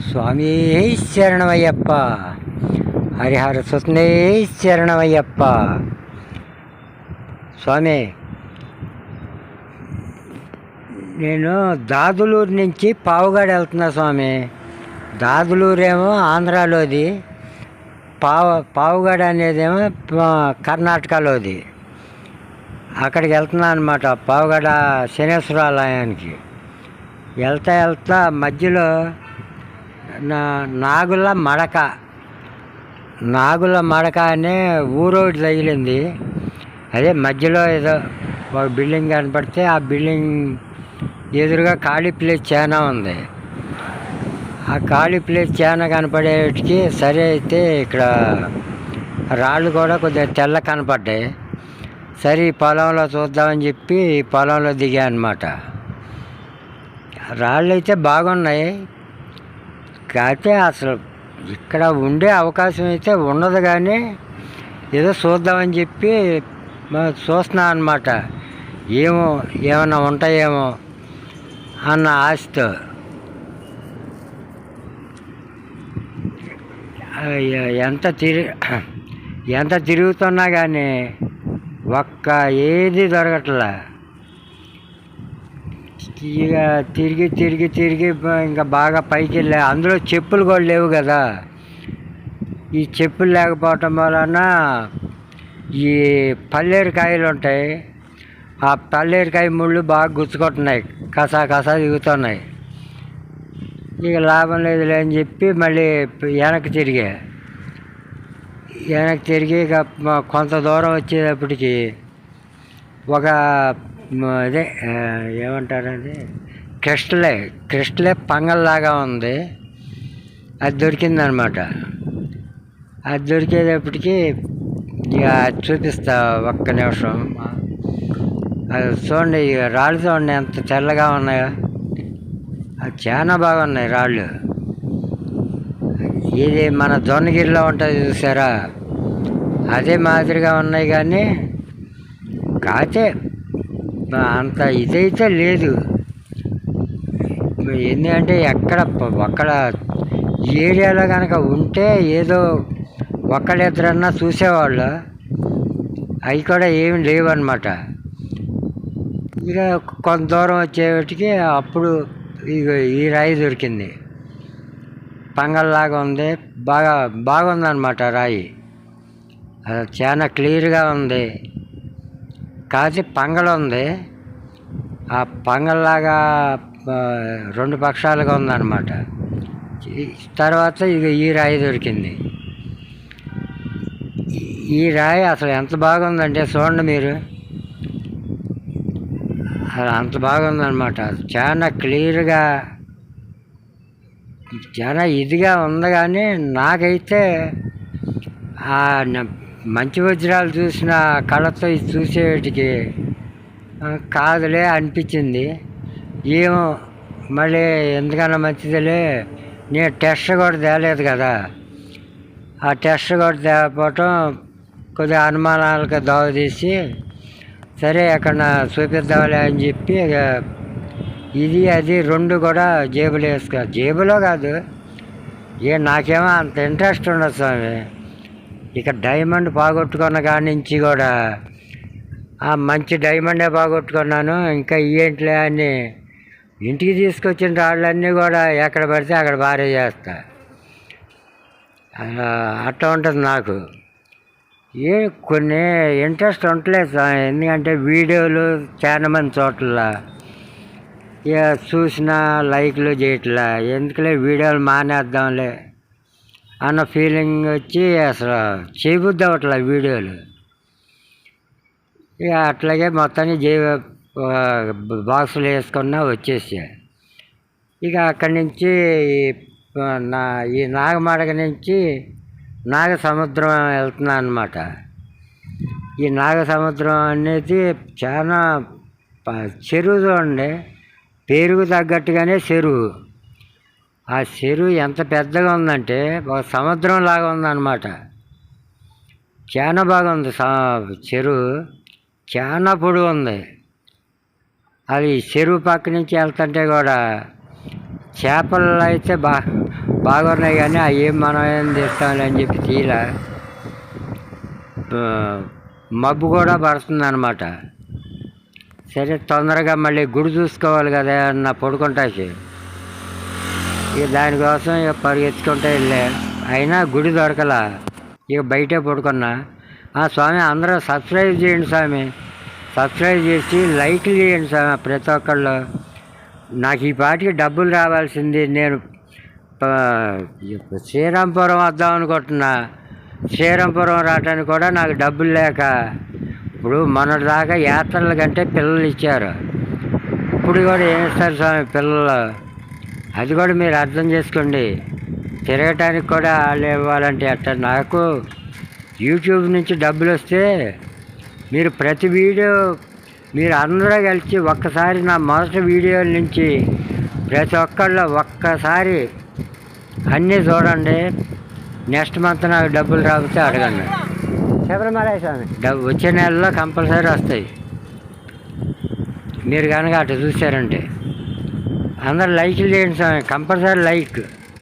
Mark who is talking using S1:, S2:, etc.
S1: స్వామి శరణమయ్యప్ప హరిహర సుతనే శరణమయ్యప్ప స్వామి నేను దాదులూరు నుంచి పావుగాడ వెళ్తున్నా స్వామి. దాదులూరేమో ఆంధ్రాలోది పావ పావుగాడ అనేదేమో కర్ణాటకలోది. అక్కడికి వెళ్తున్నా అనమాట పావుగడ శనేశ్వరాలయానికి. వెళ్తా వెళ్తా మధ్యలో నాగుల మడక. నాగుల మడక అనే ఊరోటి తగిలింది. అదే మధ్యలో ఏదో ఒక బిల్డింగ్ కనపడితే ఆ బిల్డింగ్ ఎదురుగా ఖాళీ ప్లేస్ చాలా ఉంది. ఆ ఖాళీ ప్లేస్ చాలా కనపడేటికి సరే అయితే ఇక్కడ రాళ్ళు కూడా కొద్దిగా తెల్ల కనపడ్డాయి. సరే ఈ పొలంలో చూద్దామని చెప్పి పొలంలో దిగా అనమాట రాళ్ళు అయితే బాగున్నాయి. కాకపోతే అసలు ఇక్కడ ఉండే అవకాశం అయితే ఉండదు కానీ ఏదో చూద్దామని చెప్పి మ- చూస్తున్నా అనమాట ఏమో ఏమైనా ఉంటాయేమో అన్న ఆశతో. ఎంత తిరి ఎంత తిరుగుతున్నా కానీ ఒక్క ఏది దొరకట్లే. ఇక తిరిగి తిరిగి తిరిగి ఇంకా బాగా పైకి వెళ్ళా. అందులో చెప్పులు కూడా లేవు కదా. ఈ చెప్పులు లేకపోవటం వలన ఈ పల్లేరుకాయలు ఉంటాయి. ఆ పల్లేరుకాయ ముళ్ళు బాగా గుచ్చుకుంటున్నాయి కసా కసా దిగుతున్నాయి. ఇక లాభం లేదులే అని చెప్పి మళ్ళీ వెనక్కి తిరిగా. వెనక్కి తిరిగి ఇక కొంత దూరం వచ్చేటప్పటికి ఒక అదే ఏమంటారు అది క్రిస్టలే క్రిస్టలే పంగల్లాగా ఉంది. అది దొరికిందనమాట. అది దొరికేటప్పటికి ఇక చూపిస్తా ఒక్క నిమిషం. అది చూడండి ఇక రాళ్ళు చూడండి ఎంత తెల్లగా ఉన్నాయో. అది చాలా బాగున్నాయి రాళ్ళు. ఇది మన దొన్నగిరిలో ఉంటుంది చూసారా? అదే మాదిరిగా ఉన్నాయి కానీ కాతే అంత ఇదైతే లేదు. ఎందుకంటే ఎక్కడ ఒక్కడ ఏరియాలో కనుక ఉంటే ఏదో ఒక్కళ్ళిద్దరన్నా చూసేవాళ్ళు. అవి కూడా ఏమి లేవన్నమాట. ఇక కొంత దూరం వచ్చేటికి అప్పుడు ఇక ఈ రాయి దొరికింది. పంగల్లాగా ఉంది. బాగా బాగుందన్నమాట రాయి. అది చాలా క్లియర్గా ఉంది. కాకపోతే పంగల్ ఉంది. ఆ పంగల్లాగా రెండు పక్షాలుగా ఉందన్నమాట. తర్వాత ఇక ఈ రాయి దొరికింది. ఈ- రాయి అసలు ఎంత బాగుందంటే చూడండి మీరు. అసలు అంత బాగుందన్నమాట. చాలా క్లియర్గా చాలా ఇదిగా ఉంది కానీ నాకైతే ఆ మంచి వజ్రాలు చూసిన కళ్ళతో ఇది చూసేటికి కాదులే అనిపించింది. ఏమో మళ్ళీ ఎందుకన్నా మంచిదిలే నేను టెస్ట్ కూడా తేలేదు కదా. ఆ టెస్ట్ కూడా తేకపోవటం కొద్దిగా అనుమానాలకు దావ తీసి సరే అక్కడ చూపిద్దాంలే అని చెప్పి ఇది అది రెండు కూడా జేబులో వేసుకో జేబులో కాదు ఏ నాకేమో అంత ఇంట్రెస్ట్ ఉండదు స్వామి. ఇక డైమండ్ పోగొట్టుకున్న కాడి నుంచి కూడా ఆ మంచి డైమండే పోగొట్టుకున్నాను. ఇంకా ఏంటిలే అని ఇంటికి తీసుకొచ్చిన రాళ్ళన్నీ కూడా ఎక్కడ పడితే అక్కడ భారీ చేస్తా అట్లా ఉంటుంది నాకు. ఏ కొన్ని ఇంట్రెస్ట్ ఉండలేదు ఎందుకంటే వీడియోలు చాలా మంది చోట్ల ఇక చూసిన లైక్లు చేయట్లా. ఎందుకులే వీడియోలు మానేద్దాంలే. అన్న ఫీలింగ్ వచ్చి అసలు చేయబుద్ది అవట్ల వీడియోలు. ఇక అట్లాగే మొత్తాన్ని జే బాక్సులు వేసుకున్నా వచ్చేసా. ఇక అక్కడి నుంచి నా ఈ నాగమడగ నుంచి నాగ సముద్రం వెళ్తున్నా అనమాట ఈ నాగ సముద్రం అనేది చాలా చెరువు చూడండి. పేరుకు తగ్గట్టుగానే చెరువు. ఆ చెరువు ఎంత పెద్దగా ఉందంటే ఒక సముద్రం లాగా ఉందన్నమాట. చాలా బాగుంది స- చెరువు. చాలా పొడి ఉంది. అది చెరువు పక్క నుంచి వెళ్తుంటే కూడా చేపలు అయితే బా బాగున్నాయి కానీ అవి ఏం మనం ఏం తీస్తామని అని చెప్పి తీల మబ్బు కూడా పడుతుంది అనమాట సరే తొందరగా మళ్ళీ గుడి చూసుకోవాలి కదా అన్న పడుకుంటాకి. ఇక దానికోసం ఇక పరిగెత్తుకుంటే వెళ్ళే. అయినా గుడి దొరకలా. ఇక బయటే పడుకున్నా. ఆ స్వామి అందరూ సబ్స్క్రైబ్ చేయండి స్వామి. సబ్స్క్రైబ్ చేసి లైక్లు చేయండి స్వామి ప్రతి ఒక్కళ్ళు. నాకు ఈ పాటికి డబ్బులు రావాల్సింది నేను శ్రీరాంపురం వద్దాం అనుకుంటున్నా. శ్రీరాంపురం రావడానికి కూడా నాకు డబ్బులు లేక ఇప్పుడు మొన్నటి దాకా యాత్రల కంటే పిల్లలు ఇచ్చారు. ఇప్పుడు కూడా ఏమిస్తారు స్వామి పిల్లలు? అది కూడా మీరు అర్థం చేసుకోండి. తిరగటానికి కూడా వాళ్ళు ఇవ్వాలంటే అట్ట. నాకు యూట్యూబ్ నుంచి డబ్బులు వస్తే మీరు ప్రతి వీడియో మీరు అందరూ కలిసి ఒక్కసారి నా మొదటి వీడియోల నుంచి ప్రతి ఒక్కళ్ళు ఒక్కసారి అన్నీ చూడండి. నెక్స్ట్ మంత్ నాకు డబ్బులు రాకపోతే అడగండి.
S2: శబరిమల స్వామి.
S1: డబ్బు వచ్చే నెలలో కంపల్సరీ వస్తాయి. మీరు కనుక అటు చూసారంటే అందరు లైక్లు చేయండి సార్ కంపల్సరీ లైక్